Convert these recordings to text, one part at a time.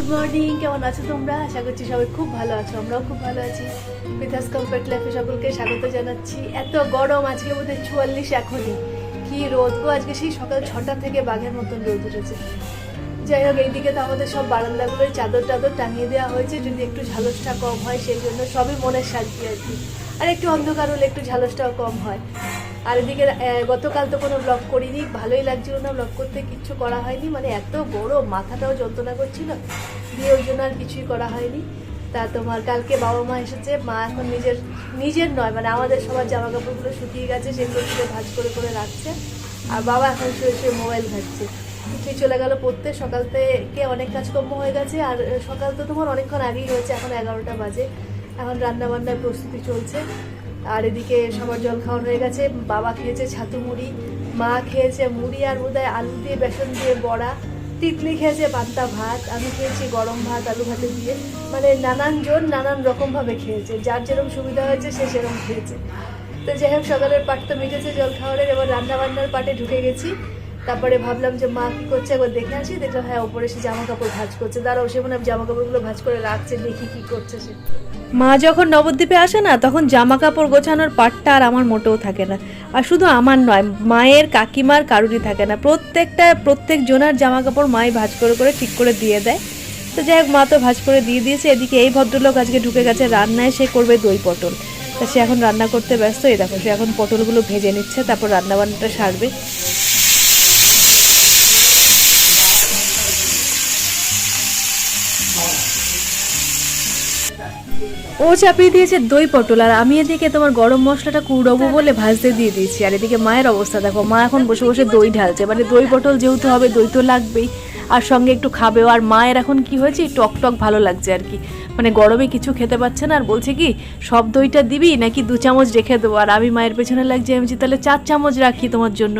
Good morning কেমন আছো তোমরা? আশা করছি সবাই খুব ভালো আছো, আমরাও খুব ভালো আছি। বিকাশ কমপ্লিট লাইফে সকলকে স্বাগত জানাচ্ছি। এত গরম, আজকে বোধহয় চুয়াল্লিশ এখনই। কি রোদ গো, আজকে সেই সকাল ছটা থেকে বাঘের মতন রোদ উঠেছে। যাই হোক, এইদিকে তো আমাদের সব বারান্দাগুলোয় চাদর টাদর টাঙিয়ে দেওয়া হয়েছে। যদি একটু ঝালসটা কম হয়, সেই জন্য সবই মনের শান্তি আর কি। আর একটু অন্ধকার হলে একটু ঝালসটাও কম হয়। আর এদিকে গতকাল তো কোনো ব্লগ করিনি, ভালোই লাগছিল না ব্লগ করতে, কিচ্ছু করা হয়নি মানে এত বড় মাথাটাও যন্ত্রণা করছিল, দিয়ে ওই জন্য আর কিছুই করা হয়নি। তা তোমার, কালকে বাবা মা এসেছে, মা এখন নিজের নিজের নয় মানে আমাদের সবার জামা কাপড়গুলো শুকিয়ে গেছে, সেগুলো তুলে ভাজ করে করে রাখছে, আর বাবা এখন শুয়ে শুয়ে মোবাইল ঘাটছে। সে চলে গেল পড়তে, সকাল থেকে অনেক কাজকর্ম হয়ে গেছে, আর সকাল তো তোমার অনেকক্ষণ আগেই হয়েছে, এখন এগারোটা বাজে, এখন রান্না বান্নার প্রস্তুতি চলছে। আর এদিকে সবার জল খাওয়ানো হয়ে গেছে। বাবা খেয়েছে ছাতু মুড়ি, মা খেয়েছে মুড়ি আর বোধহয় আলু দিয়ে, বেসন দিয়ে বড়া, তিতলি খেয়েছে পান্তা ভাত, আমি খেয়েছি গরম ভাত, আলু ভাতে দিয়ে। মানে নানান জন নানান রকমভাবে খেয়েছে। যার যেরকম সুবিধা হয়েছে, সে সেরকম খেয়েছে। তো যাই হোক, সকালের পাট তো মিটেছে জল খাওয়ারের এবার রান্না বান্নার পাটে ঢুকে গেছি। তারপরে ভাবলাম যে মা কি করছে, একবার দেখে আসি। দেখলাম হ্যাঁ ওপরে সে জামা কাপড় ভাজ করছে। দাঁড়াও, সে মনে জামা কাপড়গুলো ভাজ করে রাখছে, দেখি কি করছে সে। মা যখন নবদ্বীপে আসে না, তখন জামা কাপড় গোছানোর পাটটা আর আমার মোটেও থাকে না। আর শুধু আমার নয়, মায়ের কাকিমার কারুরই থাকে না। প্রত্যেকটা প্রত্যেক জোনার জামা কাপড় মাই ভাজ করে করে ঠিক করে দিয়ে দেয়। তো যাই হোক, মা তো ভাজ করে দিয়ে দিয়েছে। এদিকে এই ভদ্রলোক আজকে ঢুকে গেছে রান্নায়, সে করবে দই পটল। তা সে এখন রান্না করতে ব্যস্ত। এই দেখো, সে এখন পটলগুলো ভেজে নিচ্ছে, তারপর রান্নাবান্নাটা সারবে। ও চাপিয়ে দিয়েছে দই পটল, আর আমি এদিকে তোমার গরম মশলাটা কুড়বো বলে ভাজতে দিয়ে দিয়েছি। আর এদিকে মায়ের অবস্থা, দেখো, মা এখন বসে বসে দই ঢালছে। মানে দই পটল যেহেতু হবে, দই তো লাগবেই। আর সঙ্গে একটু খাবেও আর মায়ের এখন কি হয়েছে, টক টক ভালো লাগছে আর কি। মানে গরমে কিছু খেতে পাচ্ছে না, আর বলছে কি, সব দইটা দিবি নাকি দু চামচ রেখে দেবো? আর আমি মায়ের পেছনে লাগছে, আমি তাহলে চার চামচ রাখি তোমার জন্য।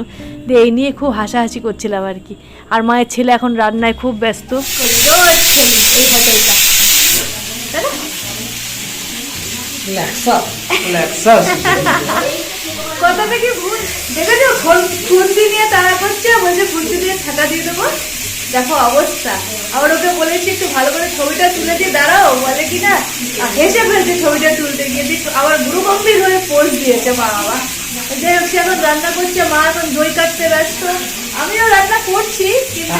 দিয়ে এই নিয়ে খুব হাসাহাসি করছিলাম আর কি। আর মায়ের ছেলে এখন রান্নায় খুব ব্যস্ত। কথা থেকে ভুল দেখেছ ফোন- খুন্তি নিয়ে তারা করছে বলছে খুন্তি দিয়ে ছাতা দিয়ে দেবো। দেখো অবস্থা। আবার ওকে বলেছি একটু ভালো করে ছবিটা তুলে দিয়ে দাঁড়াও বলে কি না? হেসে ফেলছে ছবিটা তুলতে গিয়ে। আবার গুরু গম্ভীর হয়ে পোজ দিয়েছে মা বাবা। যাই হোক সে এখন রান্না করছে মা এখন দই কাটতে ব্যস্ত। আমিও রান্না করছি কিন্তু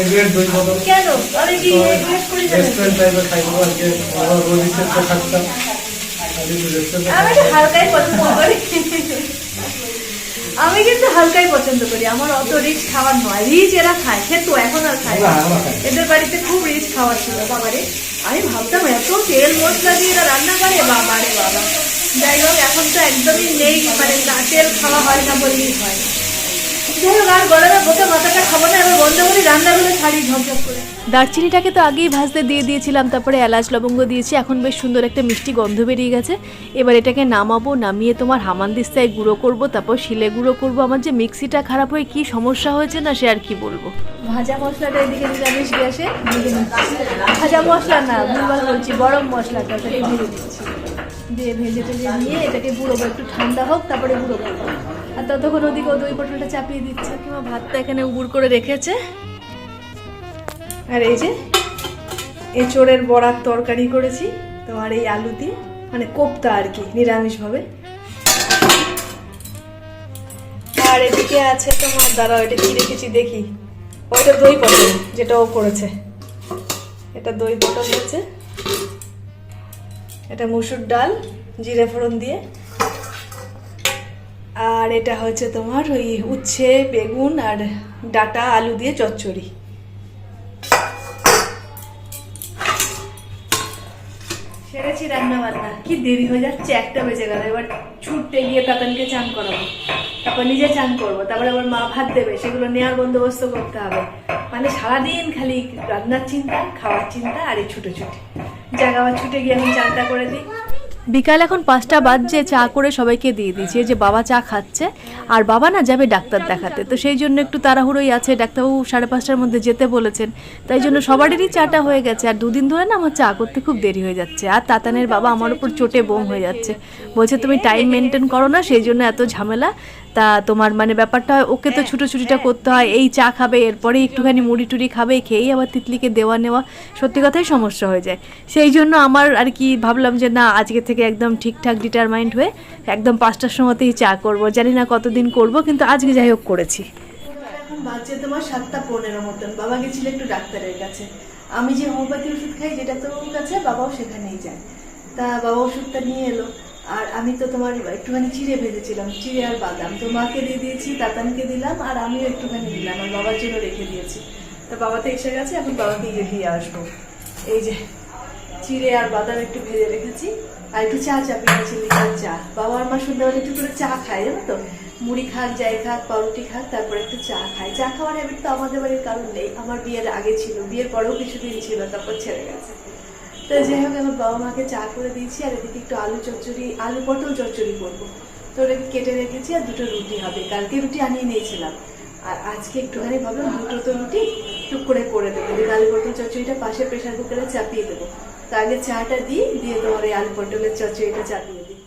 এগ্রেড দই পটল কেন? আমি কি করি রেস্টুরেন্ট টাইপের খাইবো আজকে। আমরা তো আমি একটু হালকাই পছন্দ করি। আমি কিন্তু হালকাই পছন্দ করি। আমার অত রিচ খাবার নয়। রিচ এরা খায় খেতো এখন আর খায়। এদের বাড়িতে খুব রিচ খাবার ছিল বাবারে। আমি ভাবতাম এত তেল মশলা দিয়ে এরা রান্না করে। বাবা রে বাবা। যাই হোক এখন তো একদমই নেই। মানে তেল খাওয়া হয় না বললেই হয়। যাই হোক আর গরমে বোকে মাথাটা খাব না এবার বন্ধ করি রান্নাগুলো ছাড়ি ঝকঝক করে। দারচিনিটাকে তো আগেই ভাজতে দিয়ে দিয়েছিলাম তারপরে এলাচ লবঙ্গ দিয়েছি এখন বেশ সুন্দর একটা মিষ্টি গন্ধ বেরিয়ে গেছে। এবার এটাকে নামাবো নামিয়ে তোমার হামানদিস্তায় গুঁড়ো করব তারপর শিলে গুঁড়ো করব। আমার যে মিক্সিটা খারাপ হয়ে কি সমস্যা হয়েছে না সে আর কি বলব? ভাজা মশলাটা এদিকে নিরামিষ গ্যাসে? ভাজা মশলা না বলছি গরম মশলাটা ওটাকে ভেজে দিচ্ছি। দিয়ে ভেজে টেজে নিয়ে এটাকে গুঁড়োবো একটু ঠান্ডা হোক তারপরে করব আর ততক্ষণ ওদিকে ও দই পটলটা চাপিয়ে দিচ্ছে। কিংবা ভাতটা এখানে উগুর করে রেখেছে। আর এই যে এঁচোড়ের বড়ার তরকারি করেছি। তোমার এই আলু দিয়ে মানে কোপ্তা আর কি নিরামিষভাবে। আর এদিকে আছে তোমার দাঁড়াও এটা কি রেখেছি দেখি। ওইটা দই পটল যেটা ও করেছে। এটা দই পটল হচ্ছে এটা মুসুর ডাল, জিরে ফোড়ন দিয়ে। আর এটা হচ্ছে তোমার ওই উচ্ছে, বেগুন আর ডাটা, আলু দিয়ে চচ্চড়ি। সেরেছি রান্না বান্না কি দেরি হয়ে যাচ্ছে, একটা বেজে গেল। এবার ছুটতে গিয়ে তাতানকে চান করাবো। তারপর নিজে চান করব। তারপরে আবার মা ভাত দেবে, সেগুলো নেওয়ার বন্দোবস্ত করতে হবে। মানে সারাদিন খালি রান্নার চিন্তা, খাওয়ার চিন্তা আর এই ছুটে ছুটে চানটা করে বিকাল এখন পাঁচটা বাজছে, চা করে সবাইকে দিয়ে দিয়েছি। যে বাবা চা খাচ্ছে, আর বাবা না যাবে ডাক্তার দেখাতে। তো সেই জন্য একটু তাড়াহুড়োই আছে। ডাক্তারবাবু সাড়ে পাঁচটার মধ্যে যেতে বলেছেন। তাই জন্য সবারই চাটা হয়ে গেছে। আর দুদিন ধরে না আমার চা করতে খুব দেরি হয়ে যাচ্ছে। আর তাতানের বাবা আমার উপর চোটে বোম হয়ে যাচ্ছে। বলছে, তুমি টাইম মেনটেন করো না, সেই জন্য এত ঝামেলা। তা তোমার মানে ব্যাপারটা হয় ওকে তো ছুটোছুটিটা করতে হয় এই চা খাবে এরপরে একটুখানি মুড়ি টুড়ি খাবে খেয়েই আবার তিতলিকে দেওয়া নেওয়া সত্যি কথাই সমস্যা হয়ে যায়। সেই জন্য আমার আর কি ভাবলাম যে না আজকে থেকে একদম ঠিকঠাক ডিটারমাইন্ড হয়ে একদম পাঁচটার সময়তেই চা করব। জানি না কতদিন করব কিন্তু আজকে যাই হোক করেছি। বাজছে তোমার সাতটা পনেরো মতন বাবা গেছিল একটু ডাক্তারের কাছে। আমি যে হোমিওপ্যাথি ওষুধ খাই যেটা তোর কাছে বাবাও সেখানেই যায়। তা বাবা ওষুধটা নিয়ে এলো। আর আমি তো তোমার একটুখানি চিড়ে ভেজেছিলাম, চিড়ে আর বাদাম। তো মাকে দিয়ে দিয়েছি, তাতানকে দিলাম, আর আমিও একটুখানি দিলাম আর বাবার জন্য রেখে দিয়েছি। তো বাবা তো এসে গেছে, এখন বাবাকে গিয়ে দিয়ে আসব। এই যে, চিড়ে আর বাদাম একটু ভেজে রেখেছি, আর একটু চা চাপিয়ে আছে লিকার চা। বাবা আর মা সন্ধ্যাবেলা একটু করে চা খায়, জানো তো? মুড়ি খাক, যাই খাক, পাউরুটি খাক, তারপরে একটু চা খায়। চা খাওয়ার হ্যাবিট তো আমাদের বাড়ির কারণ নেই, আমার বিয়ের আগে ছিল, বিয়ের পরেও কিছুদিন ছিল, তারপর ছেড়ে গেছে। তো যাই হোক আমার বাবা মাকে চা করে দিয়েছি আর এদিকে একটু আলু চচ্চড়ি আলু পটল চচ্চড়ি করব। তো ওটাকে কেটে রেখেছি আর দুটো রুটি হবে। কালকে রুটি আনিয়ে নিয়েছিলাম। আর আজকে একটুখানি ভাবলাম দুটো তো রুটি টুক করে করে দেবো। এদিকে আলু পটল চচ্চড়িটা পাশে প্রেশার কুকারে চাপিয়ে দেবো। তো আগে চাটা দিই দিয়ে তোমার এই আলু পটলের চচ্চড়িটা চাপিয়ে দিই।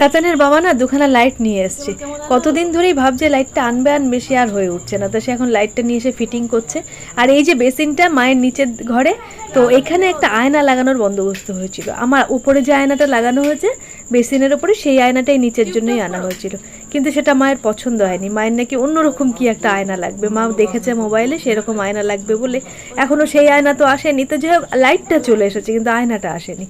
তাতানের বাবা না দুখানা লাইট নিয়ে এসছে। কতদিন ধরেই ভাবছে লাইটটা আনবে আনবে সে আর হয়ে উঠছে না। তো সে এখন লাইটটা নিয়ে এসে ফিটিং করছে। আর এই যে বেসিনটা মায়ের নিচের ঘরে, তো এখানে একটা আয়না লাগানোর বন্দোবস্ত হয়েছিল। আমার উপরে যে আয়নাটা লাগানো হয়েছে বেসিনের উপরে সেই আয়নাটাই নিচের জন্যই আনা হয়েছিল। কিন্তু সেটা মায়ের পছন্দ হয়নি। মায়ের নাকি অন্যরকম কি একটা আয়না লাগবে। মা দেখেছে মোবাইলে সেরকম আয়না লাগবে বলে এখনও সেই আয়না তো আসেনি। তো যাই হোক লাইটটা চলে এসেছে কিন্তু আয়নাটা আসেনি।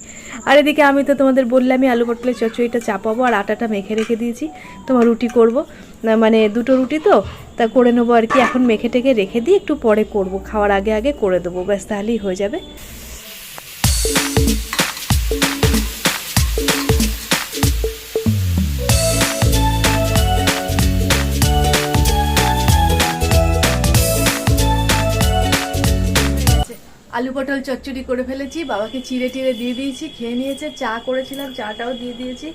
আর এদিকে আমি তো তোমাদের বললামই আলু পটলের চচ্চড়িটা চাপাবো আর আটাটা মেখে রেখে দিয়েছি। তোমার রুটি করব। না মানে দুটো রুটি তো তা করে নেব আর কি। এখন মেখে টেকে রেখে দিই একটু পরে করব। খাওয়ার আগে আগে করে দেবো। ব্যাস তাহলেই হয়ে যাবে। আলু পটল চচ্চড়ি করে ফেলেছি, বাবাকে চিড়ে টিড়ে দিয়ে দিয়েছি, খেয়ে নিয়েছে, চা করেছিলাম, চাটাও দিয়ে দিয়েছি।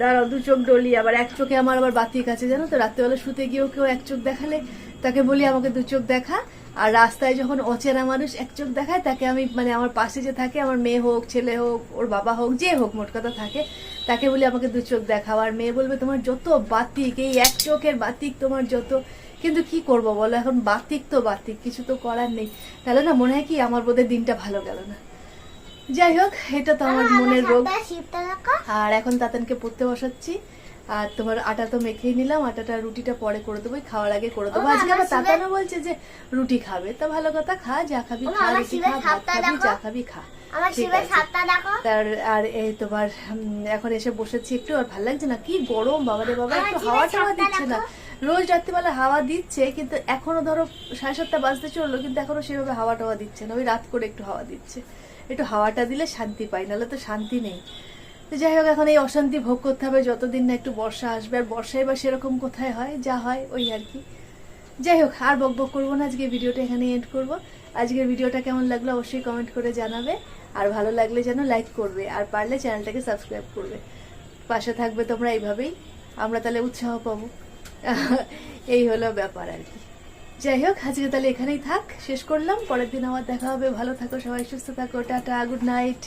দাঁড়াও, দু চোখ ডলি, আবার এক চোখে আমার আবার বাতিক আছে জানো তো? রাত্রেবেলা শুতে গিয়েও কেউ এক চোখ দেখালে তাকে বলি, আমাকে দু চোখ দেখা। আর রাস্তায় যখন অচেনা মানুষ এক চোখ দেখায়, তাকে আমি মানে আমার পাশে যে থাকে, আমার মেয়ে হোক, ছেলে হোক, ওর বাবা হোক, যে হোক, মোট কথা থাকে, তাকে বলি, আমাকে দু চোখ দেখাও। আর মেয়ে বলবে, তোমার যত বাতিক, এই এক চোখের বাতিক তোমার যত কিন্তু কি করব বলো? এখন বাতিক তো বাতিক কিছু তো করার নেই। তাহলে না মনে হয় কি আমার বোধহয় দিনটা ভালো গেল না। যাই হোক এটা তো আমার মনের রোগ। আর এখন তাতানকে পড়তে বসাচ্ছি। আর তোমার আটা তো মেখেই নিলাম আটাটা রুটিটা পরে করে দেবো খাওয়ার আগে করে দেবো। আজকে আবার তাতানও বলছে যে রুটি খাবে। তা ভালো কথা খা যা খাবি খা রুটি খা ভাত খাবি যা খাবি খা। তার আর এই তোমার এখন এসে বসেছি একটু আর ভালো লাগছে না? কি গরম বাবা রে বাবা একটু হাওয়া টাওয়া দিচ্ছে না। রোজ রাত্রিবেলা হাওয়া দিচ্ছে, কিন্তু এখনও ধরো সাড়ে সাতটা বাজতে চলল, কিন্তু এখনও সেভাবে হাওয়া টাওয়া দিচ্ছে না। ওই রাত করে একটু হাওয়া দিচ্ছে। একটু হাওয়াটা দিলে শান্তি পাই, নাহলে তো শান্তি নেই। তো যাই হোক, এখন এই অশান্তি ভোগ করতে হবে, যতদিন না একটু বর্ষা আসবে। আর বর্ষায় বা সেরকম কোথায় হয়, যা হয়, ওই আর কি। যাই হোক, আর বক বক করব না, আজকে ভিডিওটা এখানে এন্ড করব। আজকের ভিডিওটা কেমন লাগল অবশ্যই কমেন্ট করে জানাবে। আর ভালো লাগলে যেন লাইক করবে, আর পারলে চ্যানেলটাকে সাবস্ক্রাইব করবে। পাশে থাকবে তোমরা এইভাবেই। আমরা তাহলে উৎসাহ পাবো। এই হলো ব্যাপার আর কি। যাই হোক, আজকে তাহলে এখানেই থাক। শেষ করলাম। পরের দিন আমার দেখা হবে। ভালো থাকো সবাই, সুস্থ থাকো, টাটা, গুড নাইট।